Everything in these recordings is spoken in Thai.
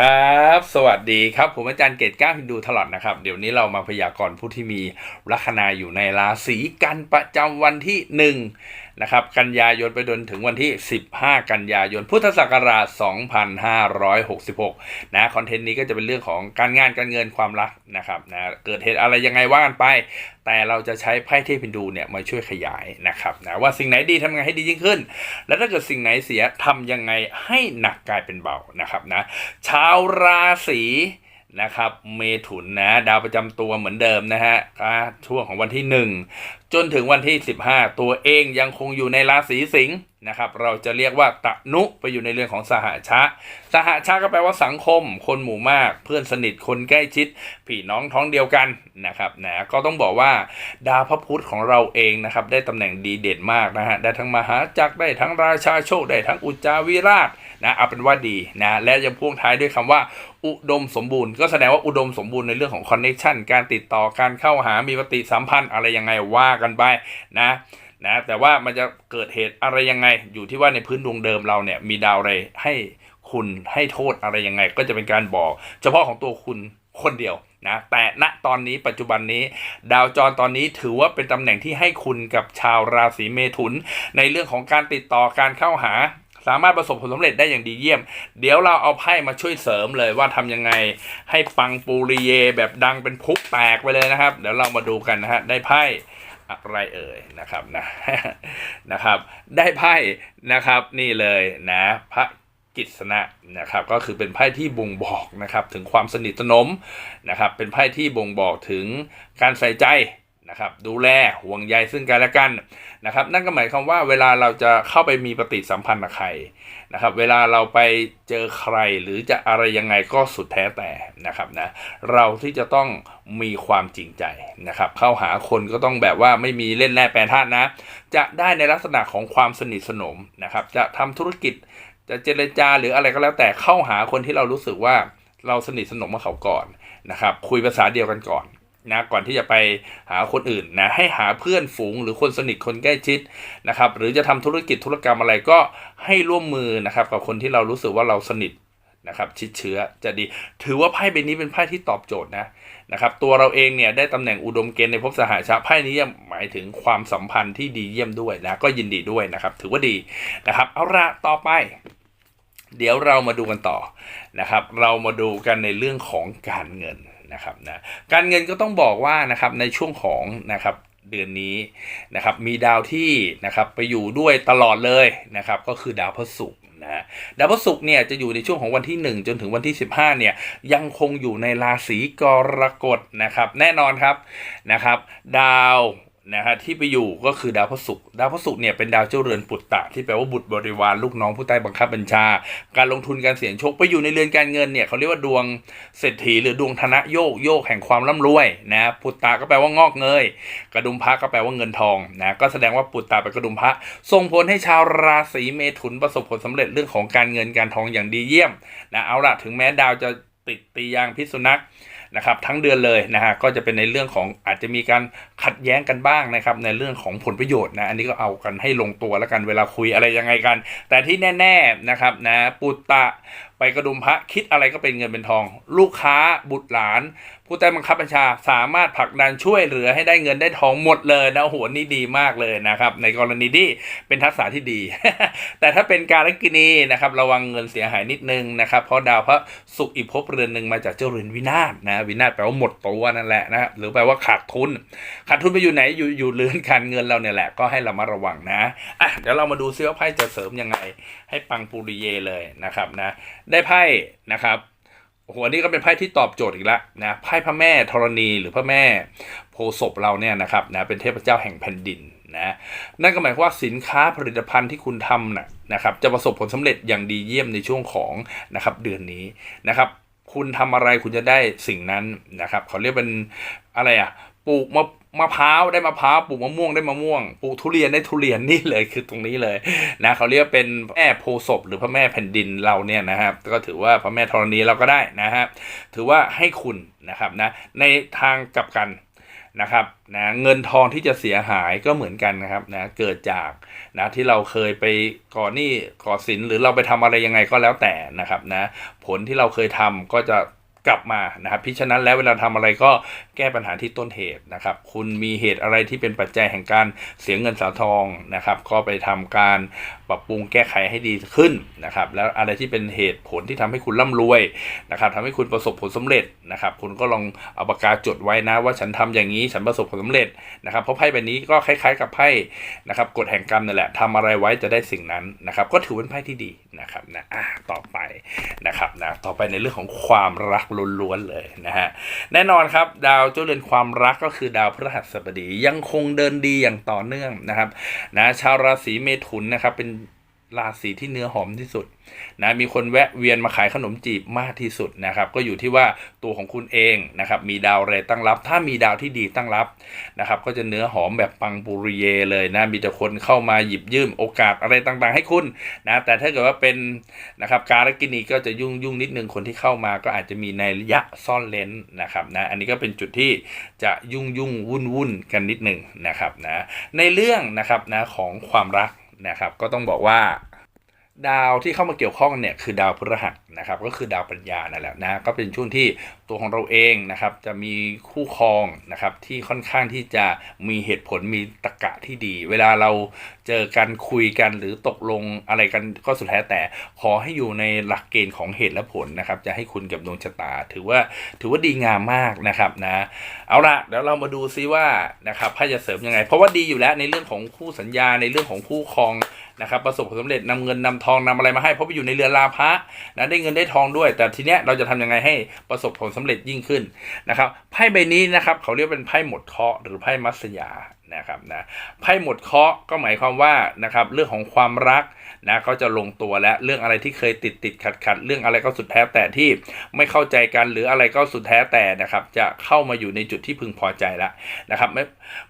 ครับ สวัสดีครับ ผมอาจารย์เกตก้าฮินดูตลอดนะครับ เดี๋ยวนี้เรามาพยากรณ์ผู้ที่มีลัคนาอยู่ในราศีกันประจำวันที่ 1นะครับกันยายนไปจนถึงวันที่ 15 กันยายน พุทธศักราช 2566 นะคอนเทนต์นี้ก็จะเป็นเรื่องของการงานการเงินความรักนะครับนะเกิดเหตุอะไรยังไงว่ากันไป แต่เราจะใช้ไพ่เทพินดูเนี่ยมาช่วยขยายนะครับนะว่าสิ่งไหนดีทำยังไงให้ดียิ่งขึ้น แล้วถ้าเกิดสิ่งไหนเสียทำยังไงให้หนักกลายเป็นเบานะครับนะชาวราศี นะครับเมถุนนะดาวประจำตัวเหมือนเดิมนะฮะช่วงของวันที่ 1 จนถึงวันที่ 15 ตัวเองยังคงอยู่ในราศีสิงห์นะครับเราจะเรียกว่าตะนุไปอยู่ในเรื่องของสหชะ สหชาติก็แปลว่าสังคม คนหมู่มาก เพื่อนสนิทคนใกล้ชิดพี่น้องท้องเดียวกันนะครับนะก็ต้องบอกว่าดาวพระพุธของเราเองนะครับได้ตำแหน่งดีเด่นมากนะฮะได้ทั้งมหาจักรได้ทั้งราชาโชคได้ทั้งอุจจาวิราช นะเอาเป็นว่าดีนะและยังพ่วงท้ายด้วยคำว่าอุดมสมบูรณ์ก็แสดงว่าอุดมสมบูรณ์ในเรื่องของคอนเน t ชันการติดต่อการเข้าหามีปฏิสัมพันธ์อะไรยังไงว่ากันไปนะนะแต่ว่ามันจะเกิดเหตุอะไรยังไง อยู่ที่ว่าในพื้นดวงเดิมเราเนี่ยมีดาวอะไรให้คุณให้โทษอะไรยังไง ก็จะเป็นการบอก เฉพาะของตัวคุณคนเดียวนะแต่ณตอนนี้ปัจจุบันนี้ ดาวจรตอนนี้ถือว่าเป็นตำแหน่งที่ให้คุณกับชาวราศีเมถุน ในเรื่องของการติดต่อการเข้าหา สามารถประสบผลสำเร็จได้อย่างดีเยี่ยม เดี๋ยวเราเอาไพ่มาช่วยเสริมเลยว่าทำยังไงให้ปังปูริเยแบบดังเป็นพุกแตกไปเลยนะครับ เดี๋ยวเรามาดูกันนะฮะได้ไพ่อะไรเอ่ยนะครับนะนะครับ ได้ไพ่นะครับนี่เลยนะพระกิษณะนะครับก็คือเป็นไพ่ที่บ่งบอกนะครับถึงความสนิทสนมนะครับเป็นไพ่ที่บ่งบอกถึงการใส่ใจ นะครับดูแลห่วงใยซึ่งกันและกันนะครับ นั่นก็หมายความว่าเวลาเราจะเข้าไปมีปฏิสัมพันธ์กับใครนะครับ เวลาเราไปเจอใครหรือจะอะไรยังไงก็สุดแท้แต่นะครับนะเราที่จะต้องมีความจริงใจนะครับ เข้าหาคนก็ต้องแบบว่าไม่มีเล่นแร่แปรธาตุนะ จะได้ในลักษณะของความสนิทสนมนะครับ จะทำธุรกิจจะเจรจาหรืออะไรก็แล้วแต่เข้าหาคนที่เรารู้สึกว่าเราสนิทสนมกับเขาก่อนนะครับ คุยภาษาเดียวกันก่อน นะก่อนที่จะไปหาคนอื่นนะให้หาเพื่อนฝูงหรือคนสนิทคนใกล้ชิดนะครับหรือจะทำธุรกิจธุรกรรมอะไรก็ให้ร่วมมือนะครับกับคนที่เรารู้สึกว่าเราสนิทนะครับชิดเชื้อจะดี ถือว่าไพ่ใบนี้เป็นไพ่ที่ตอบโจทย์นะนะครับตัวเราเองเนี่ยได้ตำแหน่งอุดมเกณฑ์ในภพสหชาไพ่นี้หมายถึงความสัมพันธ์ที่ดีเยี่ยมด้วยนะก็ยินดีด้วยนะครับ ถือว่าดีนะครับเอาละต่อไปเดี๋ยวเรามาดูกันต่อนะครับ เรามาดูกันในเรื่องของการเงิน นะครับนะการเงินก็ต้องบอกว่านะครับในช่วงของนะครับเดือนนี้นะครับมีดาวที่นะครับไปอยู่ด้วยตลอดเลยนะครับก็คือดาวพฤหัสนะดาวพฤหัสเนี่ยจะอยู่ในช่วงของวันที่ 1 จนถึงวันที่ 15เนี่ยยังคงอยู่ในราศีกรกฎนะครับแน่นอนครับนะครับ ดาว นะฮะที่ไปอยู่ก็คือดาวพฤหัสดาวพฤหัสเนี่ยเป็นดาวเจ้าเรือนปุตตะที่แปลว่าบุตรบริวารลูกน้องผู้ใต้บังคับบัญชา การลงทุนการเสี่ยงโชคไปอยู่ในเรือนการเงินเนี่ยเขาเรียกว่าดวงเศรษฐีหรือดวงธนโยกโยกแห่งความร่ำรวยนะปุตตะก็แปลว่างอกเงย กระดุมพระก็แปลว่าเงินทองนะก็แสดงว่าปุตตะเป็นกระดุมพระส่งผลให้ชาวราศีเมถุนประสบผลสำเร็จเรื่องของการเงินการทองอย่างดีเยี่ยมนะเอาล่ะถึงแม้ดาวจะติดตียางพิษสุนัข นะครับทั้งเดือนเลยนะฮะก็จะเป็นในเรื่องของอาจจะมีการขัดแย้งกันบ้างนะครับในเรื่องของผลประโยชน์นะอันนี้ก็เอากันให้ลงตัวแล้วกันเวลาคุยอะไรยังไงกัน แต่ที่แน่ ๆนะครับนะปุตตะ ไปกระดุมพระคิดอะไรก็เป็นเงินเป็นทอง ลูกค้าบุตรหลาน ผู้ใต้บังคับบัญชาสามารถผลักดันช่วยเหลือให้ได้เงินได้ทองหมดเลยนะโอ้โหนี่ดีมากเลยนะครับ ในกรณีที่เป็นทักษะที่ดี แต่ถ้าเป็นการกินีนะครับระวังเงินเสียหายนิดนึงนะครับเพราะดาวพระศุกร์อีกภพเรือนหนึ่งมาจากเจ้าเรือนวินาศนะวินาศแปลว่าหมดตัวนั่นแหละนะหรือแปลว่าขาดทุน ขาดทุนไปอยู่ไหนอยู่อยู่เรือนการเงินเราเนี่ยแหละก็ให้เรามาระวังนะอะเดี๋ยวเรามาดูซิว่าไพ่จะเสริมยังไง ให้ปังปูริเยเลยนะครับนะได้ไพ่นะครับโอ้โหอันนี้ก็เป็นไพ่ที่ตอบโจทย์อีกแล้วนะไพ่พระแม่ธรณีหรือพระแม่โพศพเราเนี่ยนะครับนะเป็นเทพเจ้าแห่งแผ่นดินนะนั่นก็หมายความว่าสินค้าผลิตภัณฑ์ที่คุณทำนะนะครับจะประสบผลสำเร็จอย่างดีเยี่ยมในช่วงของนะครับเดือนนี้นะครับคุณทำอะไรคุณจะได้สิ่งนั้นนะครับเขาเรียกเป็นอะไรอะปลูกมะ มะพร้าวได้มะพร้าวปลูกมะม่วงได้มะม่วงปลูกทุเรียนได้ทุเรียนนี่เลยคือตรงนี้เลยนะเขาเรียกเป็นแม่โพศพหรือพระแม่แผ่นดินเราเนี่ยนะครับ ก็ถือว่าพระแม่ธรณีเราก็ได้นะฮะถือว่าให้คุณนะครับนะในทางกลับกันนะครับนะเงินทองที่จะเสียหายก็เหมือนกันนะครับนะเกิดจากนะที่เราเคยไปก่อหนี้ก่อสินหรือเราไปทำอะไรยังไงก็แล้วแต่นะครับนะผลที่เราเคยทำก็จะ กลับมานะครับพิฉะนั้นแล้วเวลาทำอะไรก็แก้ปัญหาที่ต้นเหตุนะครับ คุณมีเหตุอะไรที่เป็นปัจจัยแห่งการเสียเงินสาทองนะครับ ก็ไปทำการปรับปรุงแก้ไขให้ดีขึ้นนะครับ แล้วอะไรที่เป็นเหตุผลที่ทำให้คุณร่ำรวยนะครับทำให้คุณประสบผลสำเร็จนะครับ คุณก็ลองเอาปากกาจดไว้นะว่าฉันทำอย่างนี้ฉันประสบผลสำเร็จนะครับ เพราะไพ่ใบนี้ก็คล้าย ๆ กับไพ่นะครับกฎแห่งกรรมนั่นแหละทำอะไรไว้จะได้สิ่งนั้นนะครับ ก็ถือเป็นไพ่ที่ดีนะครับนะอะต่อไปนะครับนะต่อไปในเรื่องของความรักล้วนๆเลยนะฮะแน่นอนครับ ดาวเจ้าเรือนความรักก็คือดาวพฤหัสบดียังคงเดินดีอย่างต่อเนื่องนะครับนะชาวราศีเมถุนนะครับเป็น ราศีที่เนื้อหอมที่สุดนะมีคนแวะเวียนมาขายขนมจีบมากที่สุดนะครับ ก็อยู่ที่ว่าตัวของคุณเองนะครับมีดาวอะไรตั้งรับ ถ้ามีดาวที่ดีตั้งรับนะครับ ก็จะเนื้อหอมแบบปังปุริเยเลยนะมีแต่คนเข้ามาหยิบยืมโอกาสอะไรต่างๆ ให้คุณนะแต่ถ้าเกิดว่าเป็นนะครับการกินีก็จะยุ่งยุ่งนิดนึงคนที่เข้ามาก็อาจจะมีในระยะซ่อนเลนนะครับนะอันนี้ก็เป็นจุดที่จะยุ่งยุ่งวุ่นวุ่นกันนิดหนึ่งนะครับนะในเรื่องนะครับนะของความรัก นะครับ ก็ต้องบอกว่า ดาวที่เข้ามาเกี่ยวข้องเนี่ยคือดาวพฤหัสนะครับก็คือดาวปัญญานั่นแหละนะก็เป็นช่วงที่ตัวของเราเองนะครับจะมีคู่ครองนะครับที่ค่อนข้างที่จะมีเหตุผลมีตรรกะที่ดี เวลาเราเจอกันคุยกันหรือตกลงอะไรกันก็สุดแท้แต่ขอให้อยู่ในหลักเกณฑ์ของเหตุและผลนะครับจะให้คุณกับดวงชะตา ถือว่าถือว่าดีงามมากนะครับนะเอาละเดี๋ยวเรามาดูซิว่านะครับไพ่จะเสริมยังไง เพราะว่าดีอยู่แล้วในเรื่องของคู่สัญญาในเรื่องของคู่ครอง นะครับประสบความสำเร็จนำเงินนำทองนำอะไรมาให้เพราะไปอยู่ในเรือนลาภะนะได้เงินได้ทองด้วย แต่ทีเนี้ยเราจะทำยังไงให้ประสบผลสำเร็จยิ่งขึ้นนะครับไพ่ใบนี้นะครับเขาเรียกเป็นไพ่หมดเคราะห์หรือไพ่มัสยา นะครับนะไพ่หมดเคาะก็หมายความว่านะครับเรื่องของความรักนะก็จะลงตัวและเรื่องอะไรที่เคยติดติดขัดขัดเรื่องอะไรก็สุดแท้แต่ที่ไม่เข้าใจกันหรืออะไรก็สุดแท้แต่นะครับ จะเข้ามาอยู่ในจุดที่พึงพอใจแล้วนะครับ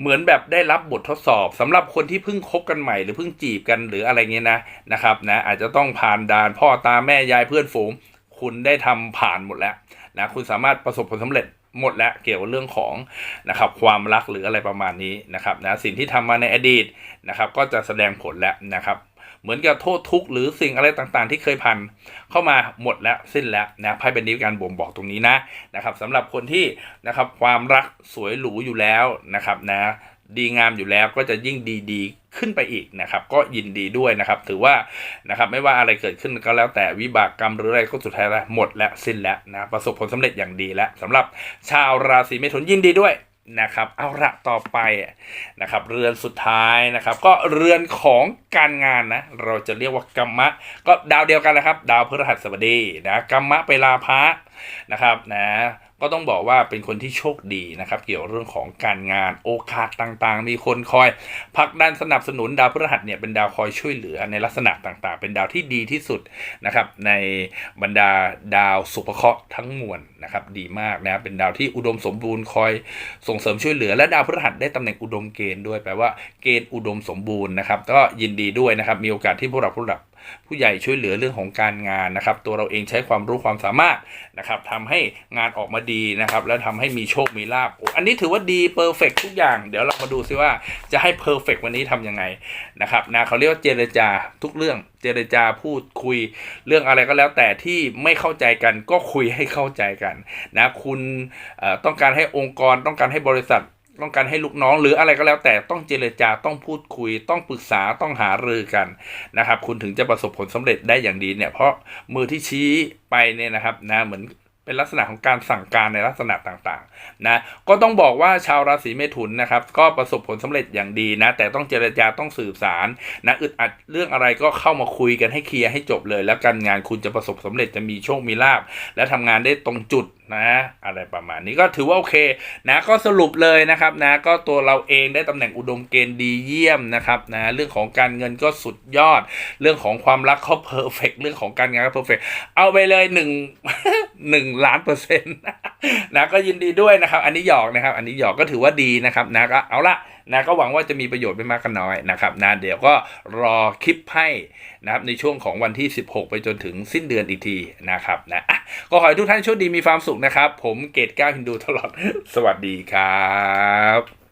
เหมือนแบบได้รับบททดสอบสำหรับคนที่เพิ่งคบกันใหม่หรือเพิ่งจีบกันหรืออะไรเงี้ยนะนะครับนะอาจจะต้องผ่านด่านพ่อตาแม่ยายเพื่อนฝูง คุณได้ทำผ่านหมดแล้วนะคุณสามารถประสบผลสำเร็จ หมดแล้วเกี่ยวกับเรื่องของนะครับความรักหรืออะไรประมาณนี้นะครับนะสิ่งที่ทำมาในอดีตนะครับก็จะแสดงผลแล้วนะครับเหมือนกับโทษทุกข์หรือสิ่งอะไรต่างๆ ที่เคยผ่านเข้ามาหมดแล้วสิ้นแล้วนะไพ่เป็นนิวการบ่งบอกตรงนี้นะนะครับสำหรับคนที่นะครับความรักสวยหรูอยู่แล้วนะครับนะ ดีงามอยู่แล้วก็จะยิ่งดีดีขึ้นไปอีกนะครับ ก็ยินดีด้วยนะครับ ถือว่านะครับไม่ว่าอะไรเกิดขึ้นก็แล้วแต่วิบากกรรมหรืออะไรก็สุดท้ายแล้วหมดแล้วสิ้นแล้วนะประสบผลสำเร็จอย่างดีแล้วสำหรับชาวราศีเมถุนยินดีด้วยนะครับเอาละต่อไปนะครับเรือนสุดท้ายนะครับ ก็เรือนของการงานนะเราจะเรียกว่ากรรมะ ก็ดาวเดียวกันนะครับ ดาวพฤหัสบดีนะกรรมะไปลาพระนะครับนะ ก็ต้องบอกว่าเป็นคนที่โชคดีนะครับ เกี่ยวเรื่องของการงานโอกาสต่างๆ มีคนคอยผลักดันสนับสนุนดาวพฤหัสเนี่ยเป็นดาวคอยช่วยเหลือในลักษณะต่างๆ เป็นดาวที่ดีที่สุดนะครับ ในบรรดาดาวสุภเคราะห์ทั้งมวลนะครับ ดีมากนะเป็นดาวที่อุดมสมบูรณ์คอยส่งเสริมช่วยเหลือ และดาวพฤหัสได้ตำแหน่งอุดมเกณฑ์ด้วยแปลว่าเกณฑ์อุดมสมบูรณ์นะครับ ก็ยินดีด้วยนะครับ มีโอกาสที่พวกเราผู้หลัก ผู้ใหญ่ช่วยเหลือเรื่องของการงานนะครับ ตัวเราเองใช้ความรู้ความสามารถนะครับทำให้งานออกมาดีนะครับ และทำให้มีโชคมีลาภโอ้อันนี้ถือว่าดีเพอร์เฟกทุกอย่าง เดี๋ยวเรามาดูซิว่าจะให้เพอร์เฟกวันนี้ทำยังไงนะครับนะเขาเรียกว่าเจรจาทุกเรื่องเจรจาพูดคุยเรื่องอะไรก็แล้วแต่ที่ไม่เข้าใจกันก็คุยให้เข้าใจกันนะคุณต้องการให้องค์กรต้องการให้บริษัท ต้องการให้ลูกน้องหรืออะไรก็แล้วแต่ต้องเจรจาต้องพูดคุย ต้องปรึกษาต้องหารือกันนะครับ คุณถึงจะประสบผลสำเร็จได้อย่างดีเนี่ยเพราะมือที่ชี้ไปเนี่ยนะครับนะเหมือนเป็นลักษณะของการสั่งการในลักษณะต่างๆนะก็ต้องบอกว่าชาวราศีเมถุนนะครับก็ประสบผลสำเร็จอย่างดีนะแต่ต้องเจรจาต้องสื่อสารนะอึดอัดเรื่องอะไรก็เข้ามาคุยกันให้เคลียร์ให้จบเลย แล้วการงานคุณจะประสบสำเร็จจะมีโชคมีลาบและทำงานได้ตรงจุด นะอะไรประมาณนี้ก็ถือว่าโอเคนะก็สรุปเลยนะครับนะก็ตัวเราเองได้ตำแหน่งอุดมเกณฑ์ดีเยี่ยมนะครับนะเรื่องของการเงินก็สุดยอด เรื่องของความรักก็เพอร์เฟกเรื่องของการงานก็เพอร์เฟกเอาไปเลยหนึ่งหนึ่งล้านเปอร์เซ็นต์นะก็ยินดีด้วยนะครับ อันนี้หยอกนะครับ อันนี้หยอกก็ถือว่าดีนะครับนะก็เอาละ นะก็หวังว่าจะมีประโยชน์ไม่มากก็น้อยนะครับนะเดี๋ยวก็รอคลิปให้นะครับในช่วงของวันที่ 16 ไปจนถึงสิ้นเดือนอีกทีนะครับนะก็ขอให้ทุกท่านโชคดีมีความสุขนะครับ ผมเกตก้าวฮินดูตลอดสวัสดีครับ